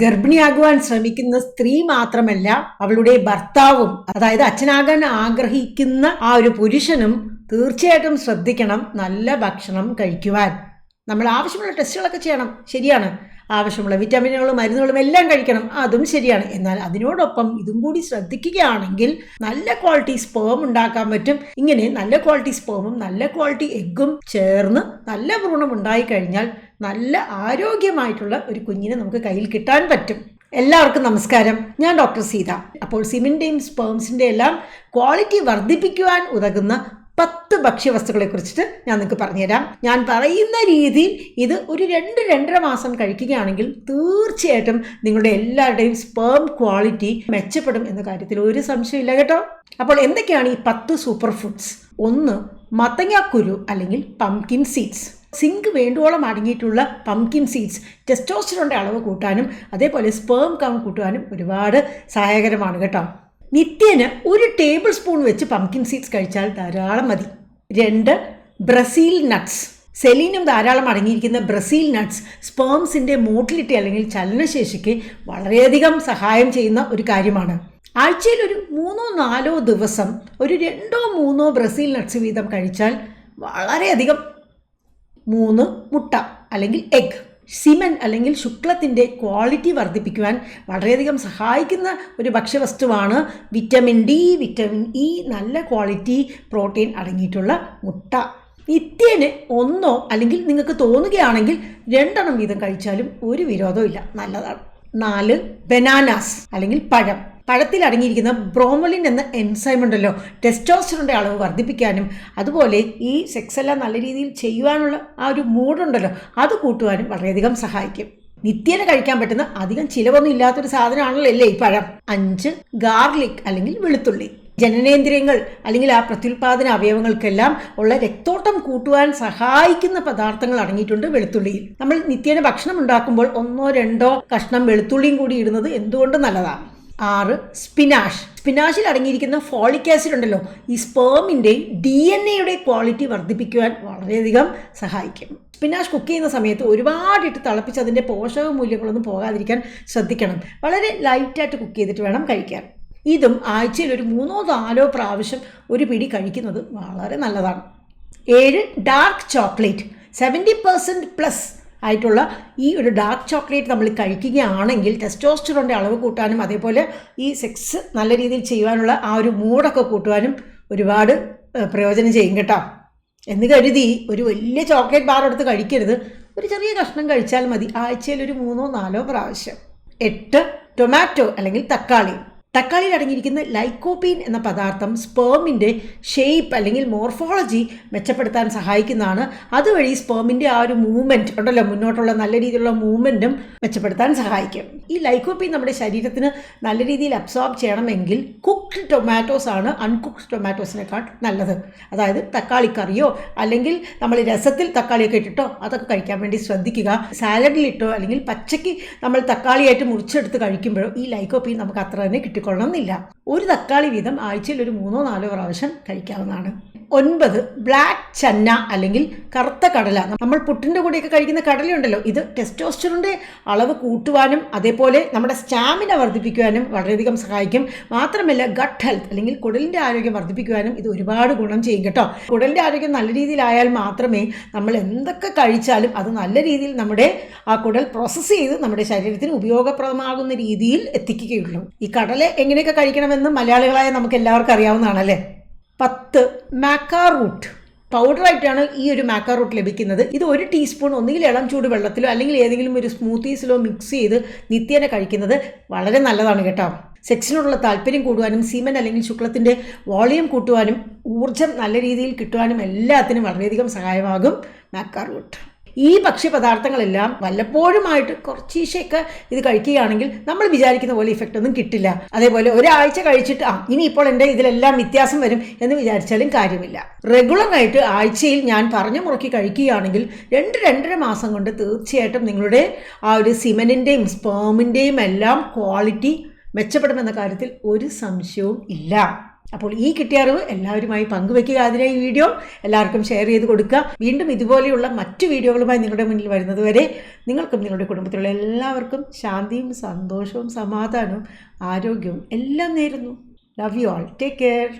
ഗർഭിണിയാകുവാൻ ശ്രമിക്കുന്ന സ്ത്രീ മാത്രമല്ല അവളുടെ ഭർത്താവും അതായത് അച്ഛനാകാൻ ആഗ്രഹിക്കുന്ന ആ ഒരു പുരുഷനും തീർച്ചയായിട്ടും ശ്രദ്ധിക്കണം നല്ല ഭക്ഷണം കഴിക്കുവാൻ. നമ്മൾ ആവശ്യമുള്ള ടെസ്റ്റുകളൊക്കെ ചെയ്യണം ശരിയാണ്. ആവശ്യമുള്ള വിറ്റാമിനുകളും മരുന്നുകളും എല്ലാം കഴിക്കണം അതും ശരിയാണ്. എന്നാൽ അതിനോടൊപ്പം ഇതും കൂടി ശ്രദ്ധിക്കുകയാണെങ്കിൽ നല്ല ക്വാളിറ്റി സ്പേം ഉണ്ടാക്കാൻ പറ്റും. ഇങ്ങനെ നല്ല ക്വാളിറ്റി സ്പേമും നല്ല ക്വാളിറ്റി എഗ്ഗും ചേർന്ന് നല്ല ഭ്രൂണം ഉണ്ടായി കഴിഞ്ഞാൽ നല്ല ആരോഗ്യമായിട്ടുള്ള ഒരു കുഞ്ഞിനെ നമുക്ക് കയ്യിൽ കിട്ടാൻ പറ്റും. എല്ലാവർക്കും നമസ്കാരം. ഞാൻ ഡോക്ടർ സീത. അപ്പോൾ സിമിന്റെയും സ്പേംസിന്റെ എല്ലാം ക്വാളിറ്റി വർദ്ധിപ്പിക്കുവാൻ ഉതകുന്ന പത്ത് ഭക്ഷ്യവസ്തുക്കളെ കുറിച്ചിട്ട് ഞാൻ നിങ്ങൾക്ക് പറഞ്ഞുതരാം. ഞാൻ പറയുന്ന രീതിയിൽ ഇത് ഒരു രണ്ട് രണ്ടര മാസം കഴിക്കുകയാണെങ്കിൽ തീർച്ചയായിട്ടും നിങ്ങളുടെ എല്ലാവരുടെയും സ്പേം ക്വാളിറ്റി മെച്ചപ്പെടും എന്ന കാര്യത്തിൽ ഒരു സംശയമില്ല കേട്ടോ. അപ്പോൾ എന്തൊക്കെയാണ് ഈ പത്ത് സൂപ്പർ ഫുഡ്സ്? ഒന്ന് മത്തങ്ങാക്കുരു അല്ലെങ്കിൽ പംകിൻ സീഡ്സ്. സിങ്ക് വേണ്ടുവോളം അടങ്ങിയിട്ടുള്ള പംകിൻ സീഡ്സ് ടെസ്റ്റോസ്റ്ററോണിന്റെ അളവ് കൂട്ടാനും അതേപോലെ സ്പേം കൗണ്ട് കൂട്ടുവാനും ഒരുപാട് സഹായകരമാണ് കേട്ടോ. നിത്യേന ഒരു ടേബിൾ സ്പൂൺ വെച്ച് പംകിൻ സീഡ്സ് കഴിച്ചാൽ ധാരാളം മതി. രണ്ട് ബ്രസീൽ നട്ട്സ് സെലീനും ധാരാളം അടങ്ങിയിരിക്കുന്ന ബ്രസീൽ നട്ട്സ് സ്പേംസിന്റെ മോട്ടിലിറ്റി അല്ലെങ്കിൽ ചലനശേഷിക്ക് വളരെയധികം സഹായം ചെയ്യുന്ന ഒരു കാര്യമാണ്. ആഴ്ചയിൽ ഒരു മൂന്നോ നാലോ ദിവസം ഒരു രണ്ടോ മൂന്നോ ബ്രസീൽ നട്ട്സ് വീതം കഴിച്ചാൽ വളരെയധികം മൂന്ന് മുട്ട അല്ലെങ്കിൽ എഗ് സിമൻ അല്ലെങ്കിൽ ശുക്ലത്തിന്റെ ക്വാളിറ്റി വർദ്ധിപ്പിക്കുവാൻ വളരെയധികം സഹായിക്കുന്ന ഒരു ഭക്ഷ്യവസ്തുവാണ് വിറ്റമിൻ ഡി വിറ്റമിൻ ഇ നല്ല ക്വാളിറ്റി പ്രോട്ടീൻ അടങ്ങിയിട്ടുള്ള മുട്ട. നിത്യേന ഒന്നോ അല്ലെങ്കിൽ നിങ്ങൾക്ക് തോന്നുകയാണെങ്കിൽ രണ്ടെണ്ണം വീതം കഴിച്ചാലും ഒരു വിരോധവും ഇല്ല നല്ലതാണ്. നാല് ബനാനാസ് അല്ലെങ്കിൽ പഴം. പഴത്തിൽ അടങ്ങിയിരിക്കുന്ന ബ്രോമലിൻ എന്ന എൻസൈം ഉണ്ടല്ലോ. ടെസ്റ്റോസ്റ്ററിന്റെ അളവ് വർദ്ധിപ്പിക്കാനും അതുപോലെ ഈ സെക്സ് എല്ലാം നല്ല രീതിയിൽ ചെയ്യുവാനുള്ള ആ ഒരു മൂഡുണ്ടല്ലോ അത് കൂട്ടുവാനും വളരെയധികം സഹായിക്കും. നിത്യേന കഴിക്കാൻ പറ്റുന്ന അധികം ചിലവൊന്നും ഇല്ലാത്തൊരു സാധനമാണല്ലോ അല്ലേ ഈ പഴം? അഞ്ച് ഗാർലിക് അല്ലെങ്കിൽ വെളുത്തുള്ളി. ജനനേന്ദ്രിയങ്ങൾ അല്ലെങ്കിൽ ആ പ്രത്യുൽപാദന അവയവങ്ങൾക്കെല്ലാം ഉള്ള രക്തോട്ടം കൂട്ടുവാൻ സഹായിക്കുന്ന പദാർത്ഥങ്ങൾ അടങ്ങിയിട്ടുണ്ട് വെളുത്തുള്ളിയിൽ. നമ്മൾ നിത്യേന ഭക്ഷണം ഉണ്ടാക്കുമ്പോൾ ഒന്നോ രണ്ടോ കഷ്ണം വെളുത്തുള്ളിയും കൂടി ഇടുന്നത് എന്തുകൊണ്ട് നല്ലതാണ്? ആറ് സ്പിനാഷ്. സ്പിനാഷിൽ അടങ്ങിയിരിക്കുന്ന ഫോളിക് ആസിഡ് ഉണ്ടല്ലോ ഈ സ്പേമിന്റെ ഡി എൻ എയുടെ ക്വാളിറ്റി വർദ്ധിപ്പിക്കുവാൻ വളരെയധികം സഹായിക്കും. സ്പിനാഷ് കുക്ക് ചെയ്യുന്ന സമയത്ത് ഒരുപാടിട്ട് തിളപ്പിച്ച് അതിന്റെ പോഷക മൂല്യങ്ങളൊന്നും പോകാതിരിക്കാൻ ശ്രദ്ധിക്കണം. വളരെ ലൈറ്റായിട്ട് കുക്ക് ചെയ്തിട്ട് വേണം കഴിക്കാൻ. ഇതും ആഴ്ചയിൽ ഒരു മൂന്നോ നാലോ പ്രാവശ്യം ഒരു പിടി കഴിക്കുന്നത് വളരെ നല്ലതാണ്. ഏഴ് dark chocolate seventy percent plus ആയിട്ടുള്ള ഈ ഒരു ഡാർക്ക് ചോക്ലേറ്റ് നമ്മൾ കഴിക്കുകയാണെങ്കിൽ ടെസ്റ്റോസ്റ്ററോന്റെ അളവ് കൂട്ടാനും അതേപോലെ ഈ സെക്സ് നല്ല രീതിയിൽ ചെയ്യുവാനുള്ള ആ ഒരു മൂടൊക്കെ കൂട്ടുവാനും ഒരുപാട് പ്രയോജനം ചെയ്യും കേട്ടോ. എന്ന് കരുതി ഒരു വലിയ ചോക്ലേറ്റ് ബാർ എടുത്ത് കഴിക്കരുത്. ഒരു ചെറിയ കഷ്ണം കഴിച്ചാൽ മതി. ആഴ്ചയിൽ ഒരു മൂന്നോ നാലോ പ്രാവശ്യം. എട്ട് ടൊമാറ്റോ അല്ലെങ്കിൽ തക്കാളി. തക്കാളിയിൽ അടങ്ങിയിരിക്കുന്ന ലൈക്കോപീൻ എന്ന പദാർത്ഥം സ്പേമിന്റെ ഷേപ്പ് അല്ലെങ്കിൽ മോർഫോളജി മെച്ചപ്പെടുത്താൻ സഹായിക്കുന്നതാണ്. അതുവഴി സ്പേമിന്റെ ആ ഒരു മൂവ്മെന്റ് ഉണ്ടല്ലോ മുന്നോട്ടുള്ള നല്ല രീതിയിലുള്ള മൂവ്മെന്റും മെച്ചപ്പെടുത്താൻ സഹായിക്കും. ഈ ലൈക്കോപ്പീൻ നമ്മുടെ ശരീരത്തിന് നല്ല രീതിയിൽ അബ്സോർബ് ചെയ്യണമെങ്കിൽ കുക്ക്ഡ് ടൊമാറ്റോസ് ആണ് അൺകുക്ക്ഡ് ടൊമാറ്റോസിനേക്കാൾ നല്ലത്. അതായത് തക്കാളിക്കറിയോ അല്ലെങ്കിൽ നമ്മൾ രസത്തിൽ തക്കാളിയൊക്കെ ഇട്ടിട്ടോ അതൊക്കെ കഴിക്കാൻ വേണ്ടി ശ്രദ്ധിക്കുക. സാലഡിലിട്ടോ അല്ലെങ്കിൽ പച്ചയ്ക്ക് നമ്മൾ തക്കാളിയായിട്ട് മുറിച്ചെടുത്ത് കഴിക്കുമ്പോഴോ ഈ ലൈക്കോപ്പീൻ നമുക്ക് അത്ര തന്നെ കിട്ടിക്കൊള്ളണമെന്നില്ല ഒരു തക്കാളി വീതം ആഴ്ചയിൽ ഒരു മൂന്നോ നാലോ പ്രാവശ്യം കഴിക്കാവുന്നതാണ്. ഒൻപത് ബ്ലാക്ക് ചന്ന അല്ലെങ്കിൽ കറുത്ത കടല. നമ്മൾ പുട്ടിന്റെ കൂടെയൊക്കെ കഴിക്കുന്ന കടലയുണ്ടല്ലോ ഇത് ടെസ്റ്റോസ്റ്ററിന്റെ അളവ് കൂട്ടുവാനും അതേപോലെ നമ്മുടെ സ്റ്റാമിന വർദ്ധിപ്പിക്കുവാനും വളരെയധികം സഹായിക്കും. മാത്രമല്ല ഗട്ട് ഹെൽത്ത് അല്ലെങ്കിൽ കുടലിന്റെ ആരോഗ്യം വർദ്ധിപ്പിക്കുവാനും ഇത് ഒരുപാട് ഗുണം ചെയ്യും കേട്ടോ. കുടലിന്റെ ആരോഗ്യം നല്ല രീതിയിലായാൽ മാത്രമേ നമ്മൾ എന്തൊക്കെ കഴിച്ചാലും അത് നല്ല രീതിയിൽ നമ്മുടെ ആ കുടൽ പ്രോസസ്സ് ചെയ്ത് നമ്മുടെ ശരീരത്തിന് ഉപയോഗപ്രദമാകുന്ന രീതിയിൽ എത്തിക്കുകയുള്ളൂ. ഈ കടല എങ്ങനെയൊക്കെ കഴിക്കണമെന്ന് മലയാളികളായ നമുക്ക് എല്ലാവർക്കും അറിയാവുന്നതാണല്ലേ? പത്ത് മാക്കാറൂട്ട് പൗഡറായിട്ടാണ് ഈ ഒരു മാക്കാറൂട്ട് ലഭിക്കുന്നത്. ഇത് ഒരു ടീസ്പൂൺ ഒന്നുകിൽ ഇളം ചൂട് വെള്ളത്തിലോ അല്ലെങ്കിൽ ഏതെങ്കിലും ഒരു സ്മൂത്തീസിലോ മിക്സ് ചെയ്ത് നിത്യേന കഴിക്കുന്നത് വളരെ നല്ലതാണ് കേട്ടോ. സെക്സിനോടുള്ള താല്പര്യം കൂടുവാനും സീമൻ അല്ലെങ്കിൽ ശുക്ലത്തിന്റെ വോളിയം കൂട്ടുവാനും ഊർജം നല്ല രീതിയിൽ കിട്ടുവാനും എല്ലാത്തിനും വളരെയധികം സഹായമാകും മാക്കാറൂട്ട് ഈ ഭക്ഷ്യ ഭക്ഷ്യപദാർത്ഥങ്ങളെല്ലാം വല്ലപ്പോഴുമായിട്ട് കുറച്ചീശയൊക്കെ ഇത് കഴിക്കുകയാണെങ്കിൽ നമ്മൾ വിചാരിക്കുന്ന പോലെ ഇഫക്റ്റ് ഒന്നും കിട്ടില്ല. അതേപോലെ ഒരാഴ്ച കഴിച്ചിട്ട് ആ ഇനി ഇപ്പോൾ എന്റെ ഇതിലെല്ലാം വ്യത്യാസം വരും എന്ന് വിചാരിച്ചാലും കാര്യമില്ല. റെഗുലറായിട്ട് ആഴ്ചയിൽ ഞാൻ പറഞ്ഞു മുറുക്കി കഴിക്കുകയാണെങ്കിൽ രണ്ട് രണ്ടര മാസം കൊണ്ട് തീർച്ചയായിട്ടും നിങ്ങളുടെ ആ ഒരു സിമനിന്റെയും സ്പേമിന്റെയും എല്ലാം ക്വാളിറ്റി മെച്ചപ്പെടുമെന്ന കാര്യത്തിൽ ഒരു സംശയവും ഇല്ല. അപ്പോൾ ഈ കിട്ടിയ അറിവ് എല്ലാവരുമായി പങ്കുവെക്കുക. അതിനെ ഈ വീഡിയോ എല്ലാവർക്കും ഷെയർ ചെയ്ത് കൊടുക്കുക. വീണ്ടും ഇതുപോലെയുള്ള മറ്റു വീഡിയോകളുമായി നിങ്ങളുടെ മുന്നിൽ വരുന്നത് വരെ നിങ്ങൾക്കും നിങ്ങളുടെ കുടുംബത്തിലുള്ള എല്ലാവർക്കും ശാന്തിയും സന്തോഷവും സമാധാനവും ആരോഗ്യവും എല്ലാം നേരുന്നു. Love you all take care